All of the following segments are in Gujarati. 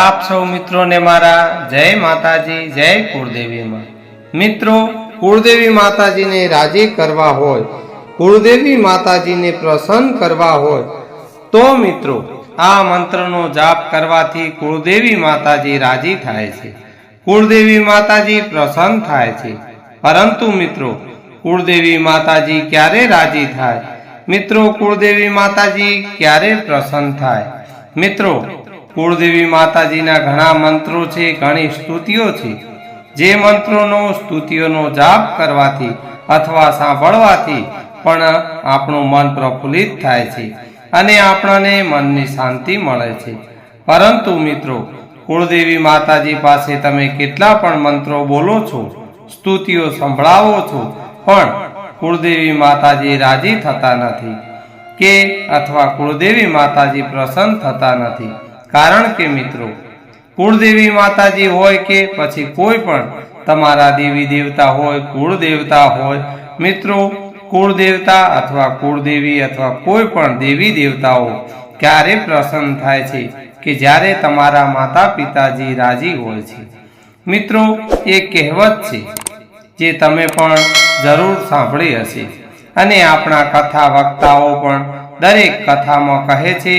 આપ સૌ મિત્રોને મારા જય માતાજી, જય કુળદેવીમાં. મિત્રો, કુળદેવી માતાજીને રાજી કરવા હોય, કુળદેવી માતાજીને પ્રસન્ન કરવા હોય, તો મિત્રો, આ મંત્રનો જાપ કરવાથી કુળદેવી માતાજી રાજી થાય છે. કુળદેવી માતાજી પ્રસન્ન થાય છે. પરંતુ મિત્રો, કુળદેવી માતાજી ક્યારે રાજી થાય? મિત્રો, કુળદેવી માતાજી ક્યારે પ્રસન્ન થાય? મિત્રો કુળદેવી માતાજીના ઘણા મંત્રો છે, ઘણી સ્તુતિઓ છે. જે મંત્રોનો, સ્તુતિઓનો જાપ કરવાથી અથવા સાંભળવાથી પણ આપણું મન પ્રફુલ્લિત થાય છે અને આપણને મનની શાંતિ મળે છે. પરંતુ મિત્રો, કુળદેવી માતાજી પાસે તમે કેટલા પણ મંત્રો બોલો છો, સ્તુતિઓ સંભળાવો છો, પણ કુળદેવી માતાજી રાજી થતા નથી કે અથવા કુળદેવી માતાજી પ્રસન્ન થતા નથી. કારણ કે મિત્રો, કુળદેવી માતાજી હોય કે પછી કોઈ પણ તમારા દેવી દેવતા હોય કુળ દેવતા હોય, મિત્રો કુળ દેવતા અથવા કુળદેવી અથવા કોઈ પણ દેવી દેવતાઓ ક્યારે પ્રસન્ન થાય છે કે જ્યારે તમારા માતા પિતાજી રાજી હોય છે? મિત્રો, એ કહેવત છે જે તમે પણ જરૂર સાંભળી હશે અને આપણા કથા વક્તાઓ પણ દરેક કથામાં કહે છે,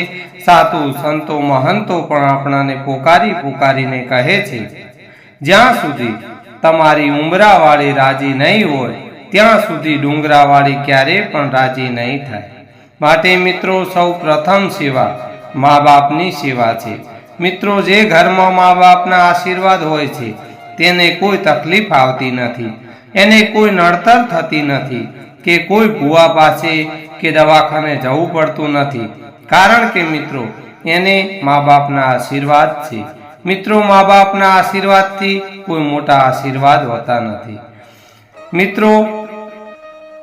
સાધુ સંતો મહંતો પણ આપણાને પોકારી પોકારીને કહે છે, જ્યાં સુધી તમારી ઉંબરાવાળી રાજી નહીં હોય, ત્યાં સુધી ડુંગરાવાળી ક્યારેય પણ રાજી નહીં થાય. માટે મિત્રો, સૌ પ્રથમ સેવા મા બાપની સેવા છે. મિત્રો, જે ઘરમાં મા બાપના આશીર્વાદ હોય છે, તેને કોઈ તકલીફ આવતી નથી. એને કોઈ નડતર થતી નથી. કે કોઈ ભૂવા પાસે કે દવાખાને જવું પડતું નથી. કારણ કે મિત્રો, એને મા બાપના આશીર્વાદ છે. મિત્રો મા બાપના આશીર્વાદથી કોઈ મોટા આશીર્વાદ હોતા નથી. મિત્રો,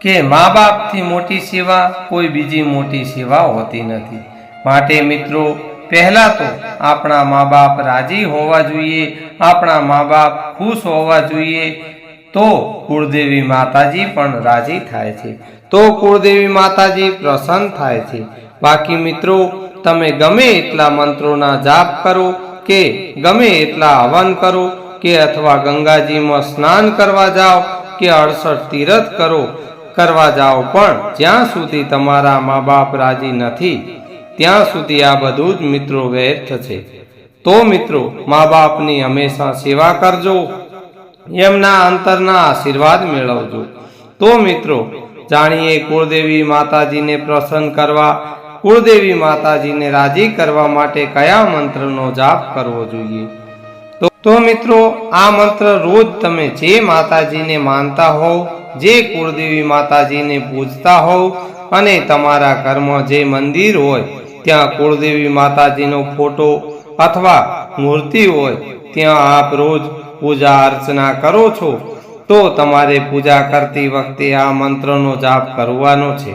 કે મા બાપથી મોટી સેવા કોઈ બીજી મોટી સેવા હોતી નથી. માટે મિત્રો, પહેલા તો આપણા મા બાપ રાજી હોવા જોઈએ, આપણા મા બાપ ખુશ હોવા જોઈએ તો કુળદેવી માતાજી પણ રાજી થાય છે. તો કુળદેવી માતાજી પ્રસન્ન થાય છે. બાકી મિત્રો, તમે ગમે એટલા મંત્રોના જાપ કરો કે ગમે એટલા હવન કરો કે અથવા ગંગાજીમાં સ્નાન કરવા જાઓ કે અડસઠ તીરથ કરો, કરવા જાઓ પણ જ્યાં સુધી તમારા મા બાપ રાજી નથી, ત્યાં સુધી આ બધું જ મિત્રો વ્યર્થ છે. તો મિત્રો મા બાપની હંમેશા સેવા કરજો. એમના અંતરના આશીર્વાદ મેળવજો. તો મિત્રો, જાણીએ કુળદેવી માતાજીને પ્રસન્ન કરવા, કુળદેવી માતાજીને રાજી કરવા માટે કયા મંત્રનો જાપ કરવો જોઈએ? તો મિત્રો, આ મંત્ર રોજ તમે જે માતાજીને માનતા હોવ, જે કુળદેવી માતાજીને પૂજતા હોવ અને તમારા ઘરમાં જે મંદિર હોય, ત્યાં કુળદેવી માતાજીનો ફોટો અથવા મૂર્તિ હોય, ત્યાં આપ રોજ પૂજા અર્ચના કરો છો, તો તમારે પૂજા કરતી વખતે આ મંત્રનો જાપ કરવાનો છે.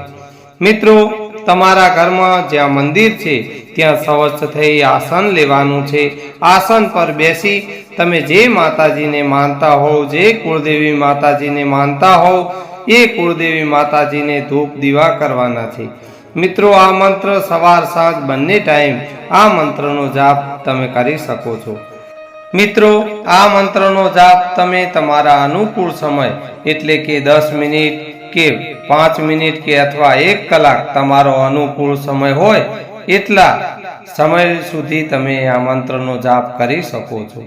મિત્રો, તમારા ઘરમાં જ્યાં મંદિર છે, ત્યાં સ્વચ્છ થઈ આસન લેવાનું છે. આસન પર બેસી તમે જે માતાજીને માનતા હોવ, જે કુળદેવી માતાજીને માનતા હોવ, એ કુળદેવી માતાજીને ધૂપ દીવા કરવાના છે. મિત્રો, આ મંત્ર સવાર સાંજ બંને ટાઈમ આ મંત્રનો જાપ તમે કરી શકો છો. મિત્રો, આ મંત્રનો જાપ તમે તમારા અનુકૂળ સમય, એટલે કે દસ મિનિટ કે પાંચ મિનિટ કે અથવા એક કલાક તમારો અનુકૂળ સમય હોય, એટલા સમય સુધી તમે આ મંત્રનો જાપ કરી શકો છો.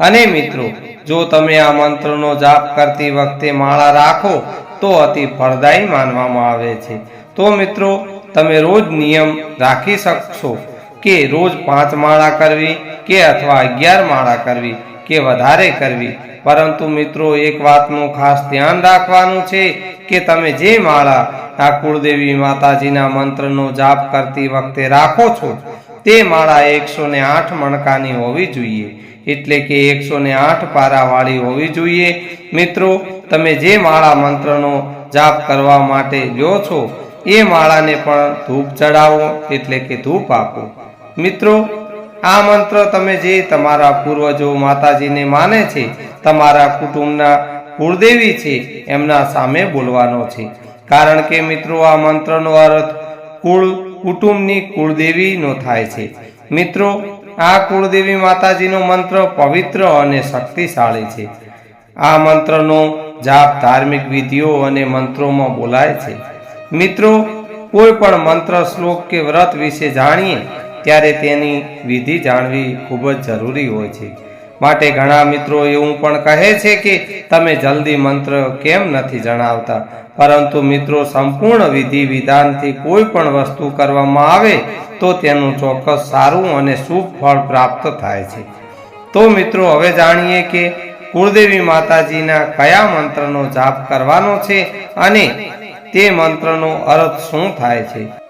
અને મિત્રો, જો તમે આ મંત્રનો જાપ કરતી વખતે માળા રાખો, તો અતિ ફળદાયી માનવામાં આવે છે. તો મિત્રો, તમે રોજ નિયમ રાખી શકશો કે રોજ પાંચ માળા કરવી કે અથવા અગિયાર માળા કરવી કે વધારે કરવી? પરંતુ મિત્રો, એક વાતનું ખાસ ધ્યાન રાખવાનું છે કે તમે જે માળા આ કુળદેવી માતાજીના મંત્રનો જાપ કરતી વખતે રાખો છો, તે માળા એકસો ને આઠ મણકાની હોવી જોઈએ. એટલે કે એકસો ને આઠ પારાવાળી હોવી જોઈએ. મિત્રો, તમે જે માળા મંત્રનો જાપ કરવા માટે લ્યો છો, એ માળાને પણ ધૂપ ચડાવો એટલે કે ધૂપ આપો. મિત્રો આ મંત્ર તમે જે તમારા પૂર્વજો માતાજીને માને છે, તમારા કુટુંબના કુળદેવી છે, એમના સામે બોલવાનો છે. કારણ કે મિત્રો, આ મંત્રનો અર્થ કુળ કુટુંબની કુળદેવીનો થાય છે. મિત્રો, આ કુળદેવી માતાજીનો મંત્ર પવિત્ર અને શક્તિશાળી છે. આ મંત્રનો જાપ ધાર્મિક વિધિઓ અને મંત્રોમાં બોલાય છે. મિત્રો, કોઈ પણ મંત્ર શ્લોક કે વ્રત વિશે જાણીએ ત્યારે તેની વિધિ જાણવી ખૂબ જ જરૂરી હોય છે. માટે ઘણા મિત્રો એવું પણ કહે છે કે, તમે જલ્દી મંત્ર કેમ નથી જણાવતા? પરંતુ મિત્રો, સંપૂર્ણ વિધિ વિધાનથી કોઈ પણ વસ્તુ કરવામાં આવે, તો તેનું ચોક્કસ સારું અને શુભ ફળ પ્રાપ્ત થાય છે. તો મિત્રો, હવે જાણીએ કે કુળદેવી માતાજીના કયા મંત્રનો જાપ કરવાનો છે અને તે મંત્રનો અર્થ શું થાય છે?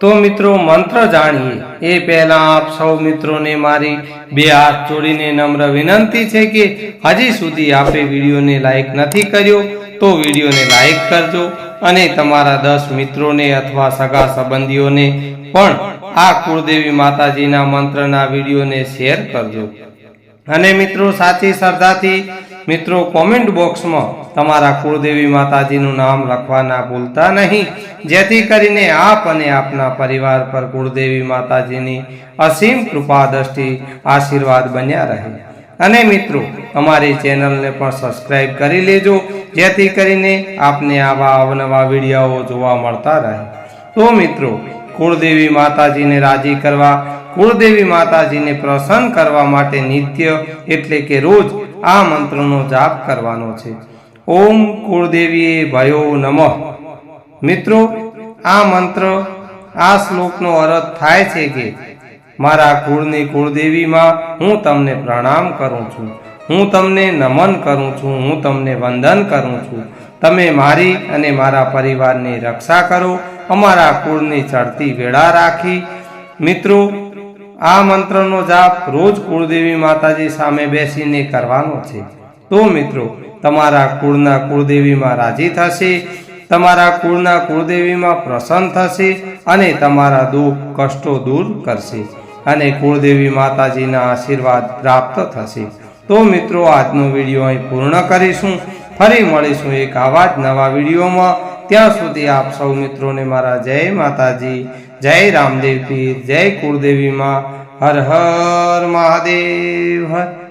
તો મિત્રો મંત્ર જાણીએ. એ પહેલા આપ સૌ મિત્રોને મારી બે હાથ જોડીને નમ્ર વિનંતી છે કે હજી સુધી આપે વિડીયોને લાઈક નથી કર્યો, તો વિડીયોને લાઈક કરજો અને તમારા દસ મિત્રોને અથવા સગા સંબંધીઓને પણ આ કુળદેવી માતાજીના મંત્રના વિડીયોને શેર કરજો. અને મિત્રો સાચી શ્રદ્ધાથી મિત્રો કોમેન્ટ બોક્સમાં તમારા કુળદેવી માતાજીનું નામ લખવાના ભૂલતા નહીં. જેથી કરીને આપ અને આપના પરિવાર પર કુળદેવી માતાજીની અસીમ કૃપા દ્રષ્ટિ આશીર્વાદ બન્યા રહે. અને મિત્રો, અમારી ચેનલને પણ સબસ્ક્રાઇબ કરી લેજો, જેથી કરીને આપને આવા અવનવા વીડિયો જોવા મળતા રહે. તો મિત્રો, કુળદેવી માતાજીને રાજી કરવા, કુળદેવી માતાજીને પ્રસન્ન કરવા માટે નિત્ય એટલે કે રોજ આ મંત્રનો જાપ કરવાનો છે. ઓમ કુળદેવીએ ભયો નમઃ. મિત્રો, આ મંત્ર, આ શ્લોકનો અર્થ થાય છે કે મારા કુળની કુળદેવીમાં હું તમને પ્રણામ કરું છું. હું તમને નમન કરું છું, હું તમને વંદન કરું છું. તમે મારી અને મારા પરિવારની રક્ષા કરો, અમારા કુળની ચડતી વેળા રાખી. મિત્રો આ મંત્રનો જાપ રોજ કુળદેવી માતાજી સામે બેસીને કરવાનો છે. તો મિત્રો, તમારા કુળના કુળદેવીમાં રાજી થશે, તમારા કુળના કુળદેવીમાં પ્રસન્ન થશે અને તમારા દુઃખ, કષ્ટો દૂર કરશે અને કુળદેવી માતાજીના આશીર્વાદ પ્રાપ્ત થશે. તો મિત્રો, આજનો વીડિયો અહીં પૂર્ણ કરીશું. ફરી મળીશું એક આવા જ નવા વિડીયોમાં. ત્યાં સુધી આપ સૌ મિત્રોને મારા જય માતાજી, જય રામદેવ પીર, જય કુળદેવીમાં હર હર મહાદેવ, હર